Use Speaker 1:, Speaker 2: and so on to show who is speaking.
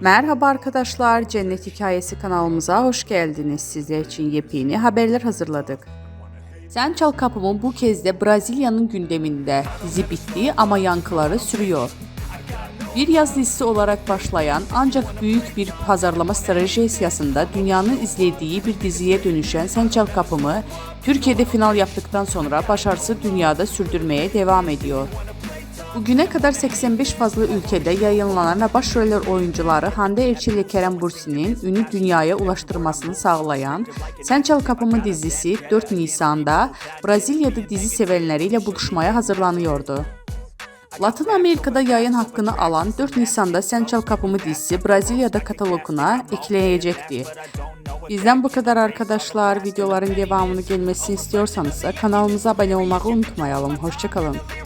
Speaker 1: Merhaba arkadaşlar, Cennet Hikayesi kanalımıza hoş geldiniz. Sizler için yepyeni haberler hazırladık. Sen Çal Kapımı bu kez de Brezilya'nın gündeminde. Dizi bitti ama yankıları sürüyor. Bir yaz dizisi olarak başlayan ancak büyük bir pazarlama stratejisinde dünyanın izlediği bir diziye dönüşen Sen Çal Kapımı, Türkiye'de final yaptıktan sonra başarısı dünyada sürdürmeye devam ediyor. Bugüne kadar 85 fazla ülkede yayınlanan başroller oyuncuları Hande Erçel ile Kerem Bürsin'in ünü dünyaya ulaştırmasını sağlayan Sen Çal Kapımı dizisi 4 Nisan'da Brezilya'da dizi sevenleriyle buluşmaya hazırlanıyordu. Latin Amerika'da yayın hakkını alan 4 Nisan'da Sen Çal Kapımı dizisi Brezilya'da kataloguna ekleyecekti. Bizden bu kadar arkadaşlar. Videoların devamını gelmesini istiyorsanız da kanalımıza abone olmayı unutmayalım. Hoşçakalın.
Speaker 2: Mysterious,